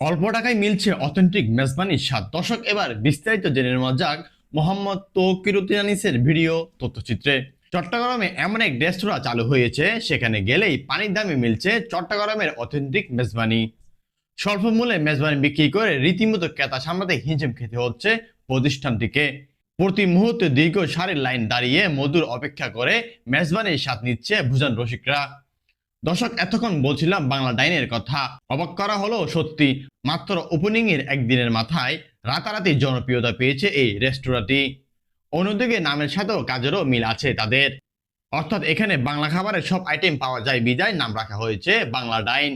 অল্প টাকায় মিলছে অথেন্টিক মেজবানির স্বাদ। দর্শক, এবার বিস্তারিত জেনে নেওয়া যাক মোহাম্মদ তৌকিরুদ্দিন আনিসের ভিডিও তথ্যচিত্রে। চট্টগ্রামে এমন এক রেস্তোরাঁ চালু হয়েছে, সেখানে গেলেই পানির দামে মিলছে চট্টগ্রামের অথেন্টিক মেজবানি। স্বল্প মূল্যে মেজবানি বিক্রি করে রীতিমতো ক্রেতা সামলাতে হিঞ্জিম খেতে হচ্ছে প্রতিষ্ঠানটিকে। প্রতি মুহূর্তে দীর্ঘ সারির লাইন দাঁড়িয়ে মধুর অপেক্ষা করে মেজবানির স্বাদ নিচ্ছে ভুজান রসিকরা। দর্শক, এতক্ষণ বলছিলাম বাংলা ডাইনের কথা। অবাক করা হলো সত্যি, মাত্র ওপেনিং এর একদিনের মাথায় রাতারাতি জনপ্রিয়তা পেয়েছে এই রেস্তোরাঁটি। অন্যদিকে নামের সাথেও কাজেরও মিল আছে তাদের। অর্থাৎ এখানে বাংলা খাবারের সব আইটেম পাওয়া যায় বিদায়, নাম রাখা হয়েছে বাংলা ডাইন।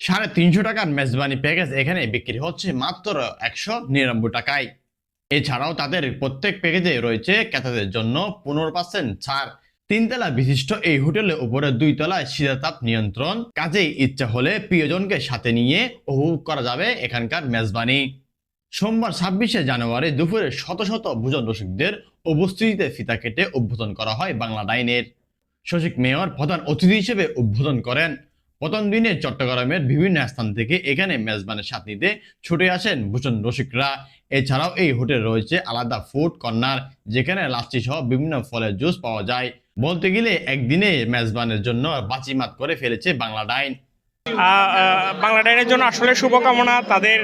সাড়ে তিনশো টাকার মেজবানি প্যাকেজ এখানে বিক্রি হচ্ছে মাত্র একশো নিরানব্বই টাকায়। এছাড়াও তাদের প্রত্যেক প্যাকেজে রয়েছে ক্রেতাদের জন্য পনেরো পার্সেন্ট ছাড়। তিনতলা বিশিষ্ট এই হোটেলের উপরে দুই তলায় শীতাতাপ নিয়ন্ত্রণ। কাজেই ইচ্ছা হলে প্রিয়জনকে সাথে নিয়ে উপভোগ করা যাবে এখানকার মেজবানি। সোমবার ছাব্বিশে জানুয়ারি দুপুরে শত শত ভোজন রসিকদের উপস্থিতিতে ফিতা কেটে উদ্বোধন করা হয় বাংলা ডাইনের। শশিক মেয়র, প্রধান অতিথি হিসেবে উদ্বোধন করেন। প্রথম দিনে চট্টগ্রামের বিভিন্ন স্থান থেকে এখানে মেজবানের স্বাদ নিতে ছুটে আসেন ভূষণ রসিকরা এছাড়াও এই হোটেল রয়েছে আলাদা ফুড কর্নার, যেখানে লাচ্ছি সহ বিভিন্ন ফলের জুস পাওয়া যায়। বলতে গেলে একদিনে মেজবানের জন্য বাঁচিমাত করে ফেলেছে বাংলা ডাইন। বাংলা ডাইনের জন্য আসলে শুভকামনা। তাদের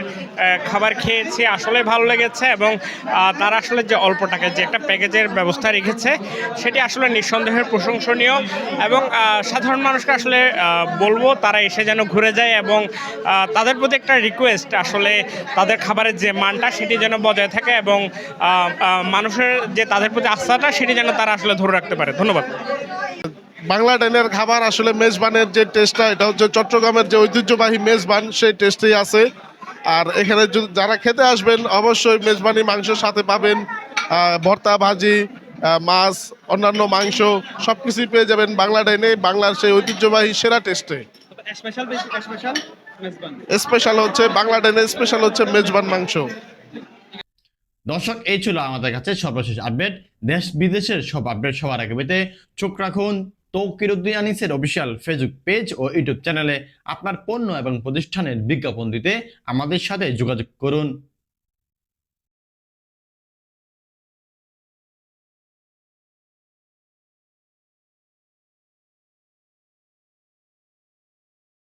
খাবার খেয়েছি, আসলে ভালো লেগেছে এবং তারা আসলে যে অল্প টাকায় যে একটা প্যাকেজের ব্যবস্থা রেখেছে, সেটি আসলে নিঃসন্দেহের প্রশংসনীয় এবং সাধারণ মানুষকে আসলে বলব তারা এসে যেন ঘুরে যায় এবং তাদের প্রতি একটা রিকোয়েস্ট আসলে তাদের খাবারের যে মানটা, সেটি যেন বজায় থাকে এবং মানুষের যে তাদের প্রতি আস্থাটা, সেটি যেন তারা আসলে ধরে রাখতে পারে। ধন্যবাদ। বাংলা ডাইনের খাবার আসলে মেজবানের যে টেস্টটা এটা হচ্ছে চট্টগ্রামের যে ঐতিহ্যবাহী মেজবান সেই টেস্টেই আছে। আর এখানে যারা খেতে আসবেন অবশ্যই মেজবানি মাংসের সাথে পাবেন ভর্তা ভাজি মাছ অন্যান্য মাংস সব কিছুই পেয়ে যাবেন বাংলা ডাইনে বাংলার সেই ঐতিহ্যবাহী সেরা টেস্টে স্পেশাল হচ্ছে বাংলা ডাইনের স্পেশাল হচ্ছে মেজবান মাংস। দর্শক এই ছিল আমাদের কাছে সর্বশেষ আপডেট দেশ বিদেশের সব আপডেট সবার আগে পেতে চোখ রাখুন। তৌকিরুদ্দিন আনিসের অফিসিয়াল ফেসবুক পেজ ও ইউটিউব চ্যানেলে আপনার পণ্য এবং প্রতিষ্ঠানের বিজ্ঞাপন দিতে আমাদের সাথে যোগাযোগ করুন।